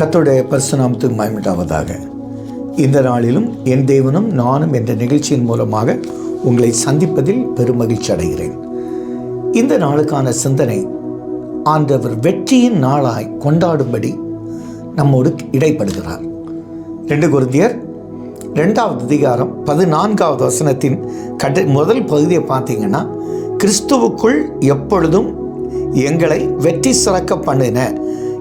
கத்தோடைய பரிசுநாமத்துக்கு மயமிட்டாவதாக இந்த நாளிலும் என் தேவனும் நானும் என்ற நிகழ்ச்சியின் மூலமாக உங்களை சந்திப்பதில் பெருமகிழ்ச்சி அடைகிறேன். இந்த நாளுக்கான சிந்தனை ஆண்டவர் வெற்றியின் நாளாய் கொண்டாடும்படி நம்மோடு இடைப்படுகிறார். ரெண்டு குருந்தியர் ரெண்டாவது அதிகாரம் பதினான்காவது வசனத்தின் கட முதல் பகுதியை பார்த்தீங்கன்னா கிறிஸ்துவுக்குள் எப்பொழுதும் எங்களை வெற்றி சிறக்க பண்ணின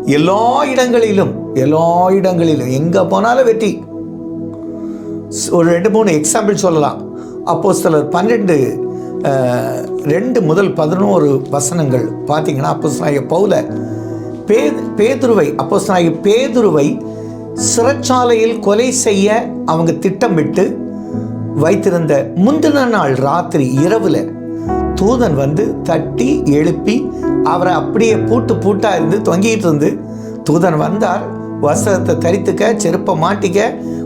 எல்லா இடங்களிலும் எல்லா இடங்களிலும் எங்கே போனாலும் வெற்றி. ஒரு ரெண்டு மூணு எக்ஸாம்பிள் சொல்லலாம். அப்போ சிலர் பன்னெண்டு ரெண்டு முதல் பதினோரு வசனங்கள் பார்த்தீங்கன்னா அப்போ பவுல பே பேதுருவை அப்போ பேதுருவை சிறைச்சாலையில் கொலை செய்ய அவங்க திட்டமிட்டு வைத்திருந்த முந்தின நாள் ராத்திரி இரவில் தூதன் வந்து தட்டி எழுப்பி அவரை அப்படியே பூட்டு பூட்டாக இருந்து தொங்கிட்டு இருந்து தூதன் வந்தார். வஸ்திரத்தை தரித்துக்க செருப்பை மாட்டிக்க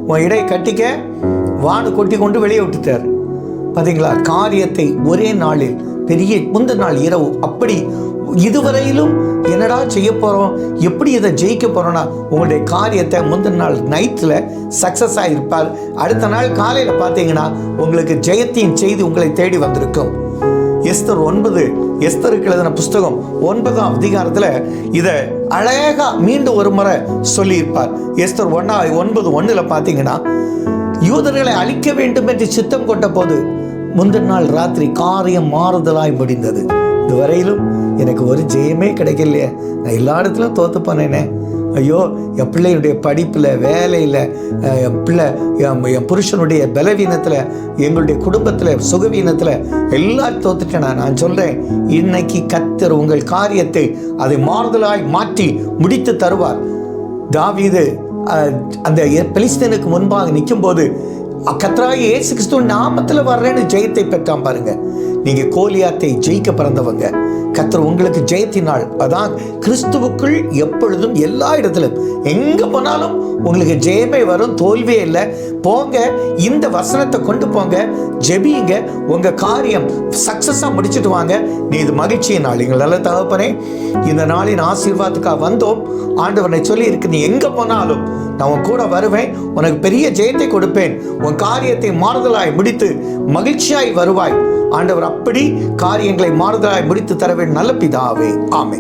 உன் இடை கட்டிக்க வானு கொட்டி கொண்டு வெளியே விட்டுட்டார். பார்த்தீங்களா காரியத்தை ஒரே நாளில் பெரிய முந்தின நாள் இரவு. அப்படி இதுவரையிலும் என்னடா செய்ய போகிறோம் எப்படி இதை ஜெயிக்க போகிறோன்னா உங்களுடைய காரியத்தை முந்தின நாள் நைட்டில் சக்ஸஸ் ஆகிருப்பார் அடுத்த நாள் காலையில் பார்த்தீங்கன்னா உங்களுக்கு ஜெயத்தின் செய்தி உங்களை தேடி வந்திருக்கும். எஸ்தர் ஒன்பது எஸ்தருக்கு எழுதின புஸ்தகம் ஒன்பதாம் அதிகாரத்தில் இதை அழகாக மீண்டும் ஒரு முறை சொல்லியிருப்பார். எஸ்தர் ஒன்னா ஒன்பது ஒன்றில் பார்த்தீங்கன்னா யூதர்களை அழிக்க வேண்டும் என்று சித்தம் கொண்ட போது முந்தின நாள் ராத்திரி காரியம் மாறுதலாய் முடிந்தது. இதுவரையிலும் எனக்கு ஒரு ஜெயமே கிடைக்கலையே. நான் எல்லா இடத்துலையும் தோத்து போனேனே. ஐயோ என் பிள்ளையுடைய படிப்பில் வேலையில் என் பிள்ளை என் புருஷனுடைய பலவீனத்தில் எங்களுடைய குடும்பத்தில் சுகவீனத்தில் எல்லாம் தோத்துட்டேன் நான். நான் சொல்கிறேன் இன்னைக்கு கத்தர் உங்கள் காரியத்தை அதை மாறுதலாய் மாற்றி முடித்து தருவார். தாவீது அந்த பெலிஸ்தீனுக்கு முன்பாக நிற்கும்போது கத்ராய் இயேசு கிறிஸ்துவ நாமத்தில் வர்றேன்னு ஜெயத்தை பெற்றான் பாருங்க. நீங்கள் கோலியாத்தை ஜெயிக்க பிறந்தவங்க. கத்தர் உங்களுக்கு ஜெயத்தினால் அதான் கிறிஸ்துவுக்குள் எப்பொழுதும் எல்லா இடத்திலும். எங்க போனாலும் உங்களுக்கு ஜெயமே வரும் தோல்வியே இல்லை. போங்க இந்த வசனத்தை கொண்டு போங்க ஜெபிங்க. உங்க காரியம் சக்சஸா முடிச்சிட்டு வாங்க. நீ இது மகிழ்ச்சியின் நாள். எங்களால் தகப்பனே இந்த நாளின் ஆசீர்வாதத்துக்காக வந்தோம். ஆண்டவனை சொல்லி இருக்கு நீ எங்க போனாலும் நான் உன் கூட வருவேன். உனக்கு பெரிய ஜெயத்தை கொடுப்பேன். உன் காரியத்தை மாறுதலாய் முடித்து மகிழ்ச்சியாய் வருவாய். ஆண்டவர் அப்படி காரியங்களை மாறுதலாய் முடித்து தர நல்ல பிதாவே ஆமை